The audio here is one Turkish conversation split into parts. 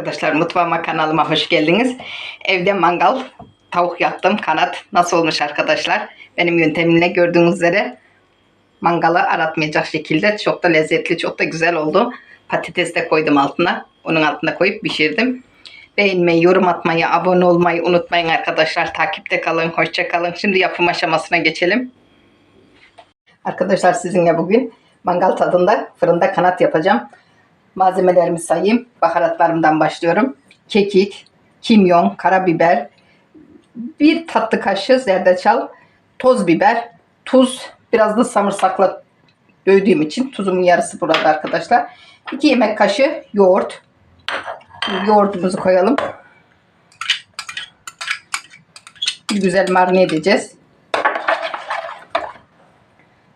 Arkadaşlar mutfağıma kanalıma hoş geldiniz. Evde mangal, tavuk yaptım. Kanat nasıl olmuş arkadaşlar? Benim yöntemimle gördüğünüz üzere mangalı aratmayacak şekilde çok da lezzetli, çok da güzel oldu. Patates de koydum altına. Onun altına koyup pişirdim. Beğenmeyi, yorum atmayı, abone olmayı unutmayın arkadaşlar. Takipte kalın, hoşça kalın. Şimdi yapım aşamasına geçelim. Arkadaşlar sizinle bugün mangal tadında fırında kanat yapacağım. Malzemelerimi sayayım. Baharatlarımdan başlıyorum. Kekik, kimyon, karabiber, bir tatlı kaşığı zerdeçal, toz biber, tuz, biraz da samırsakla dövdüğüm için tuzumun yarısı burada arkadaşlar. 2 yemek kaşığı yoğurt. Yoğurdumuzu koyalım. Bir güzel marine edeceğiz.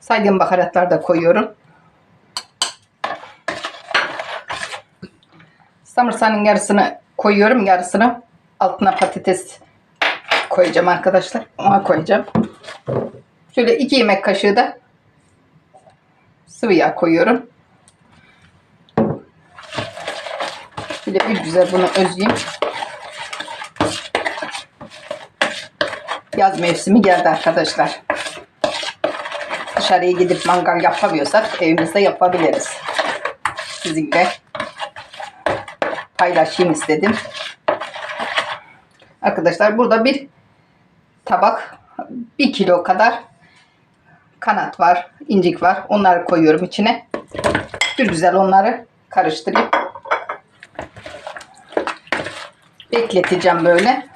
Saydığım baharatlar da koyuyorum. Samırsanın yarısını koyuyorum. Yarısını altına patates koyacağım arkadaşlar. Ona koyacağım. Şöyle 2 yemek kaşığı da sıvı yağ koyuyorum. De bir güzel bunu özleyeyim. Yaz mevsimi geldi arkadaşlar. Dışarıya gidip mangal yapamıyorsak evimizde yapabiliriz. Sizinle paylaşayım istedim. Arkadaşlar burada bir tabak bir kilo kadar kanat var, incik var. Onları koyuyorum içine. Bir güzel onları karıştırıp bekleteceğim böyle.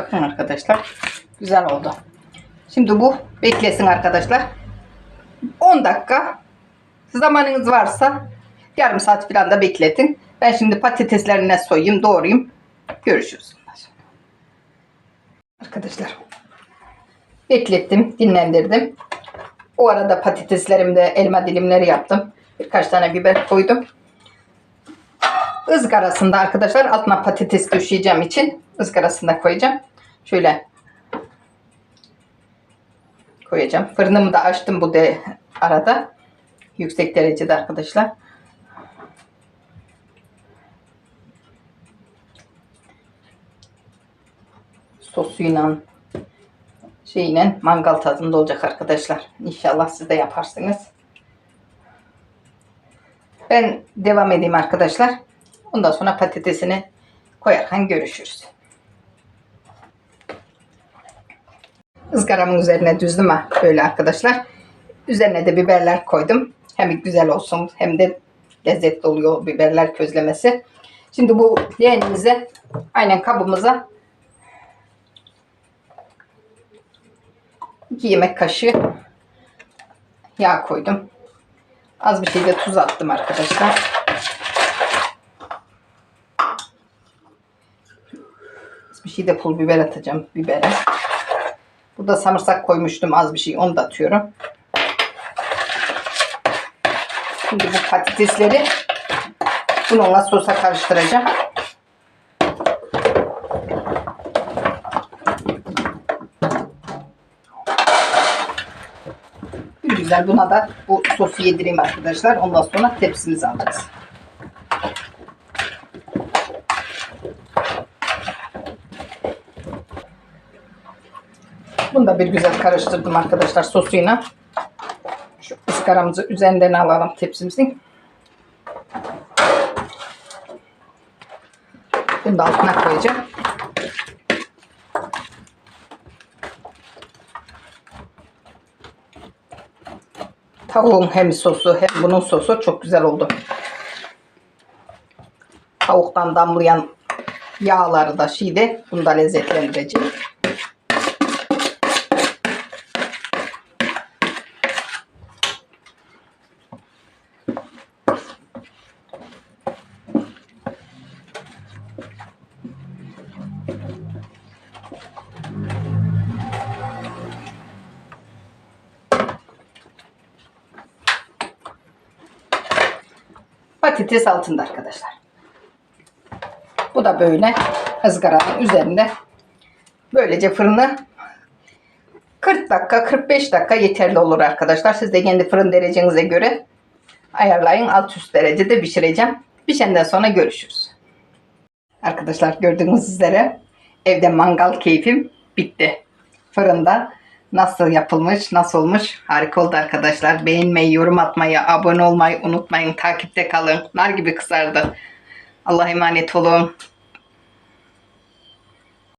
Bakın arkadaşlar. Güzel oldu. Şimdi bu beklesin arkadaşlar. 10 dakika zamanınız varsa yarım saat falan da bekletin. Ben şimdi patateslerine soyayım, doğrayayım. Görüşürüz. Arkadaşlar beklettim, dinlendirdim. O arada patateslerimde elma dilimleri yaptım. Birkaç tane biber koydum. Izgarasında arkadaşlar altına patates döşeyeceğim için ızgarasında koyacağım. Şöyle koyacağım. Fırınımı da açtım bu de arada. Yüksek derecede arkadaşlar. Sosuyla şeyle mangal tadında olacak arkadaşlar. İnşallah siz de yaparsınız. Ben devam edeyim arkadaşlar. Ondan sonra patatesini koyarken görüşürüz. Izgaramın üzerine düzdüm ha böyle arkadaşlar. Üzerine de biberler koydum. Hem güzel olsun hem de lezzetli oluyor biberler közlemesi. Şimdi bu leğenimize aynen kabımıza 2 yemek kaşığı yağ koydum. Az bir şey de tuz attım arkadaşlar. Bir şey de pul biber atacağım bibere. Burada samırsak koymuştum az bir şey. Onu da atıyorum. Şimdi bu patatesleri bununla sosa karıştıracağım. Güzel buna da bu sosu yedireyim arkadaşlar. Ondan sonra tepsimizi alacağız. Bunu da bir güzel karıştırdım arkadaşlar sosuyla. Şu ızgaramızı üzerinden alalım tepsimizin. Bunu da altına koyacağım. Tavuğun hem sosu hem bunun sosu çok güzel oldu. Tavuktan damlayan yağları da şeyde bunu da lezzetlendireceğim. Patates altında arkadaşlar. Bu da böyle ızgaranın üzerinde. Böylece fırını 40 dakika 45 dakika yeterli olur arkadaşlar. Siz de kendi fırın derecenize göre ayarlayın. Alt üst derecede pişireceğim. Pişenden sonra görüşürüz. Arkadaşlar gördüğünüz üzere evde mangal keyfim bitti. Fırında nasıl yapılmış, nasıl olmuş harika oldu arkadaşlar. Beğenmeyi, yorum atmayı, abone olmayı unutmayın. Takipte kalın. Nar gibi kızardı. Allah'a emanet olun.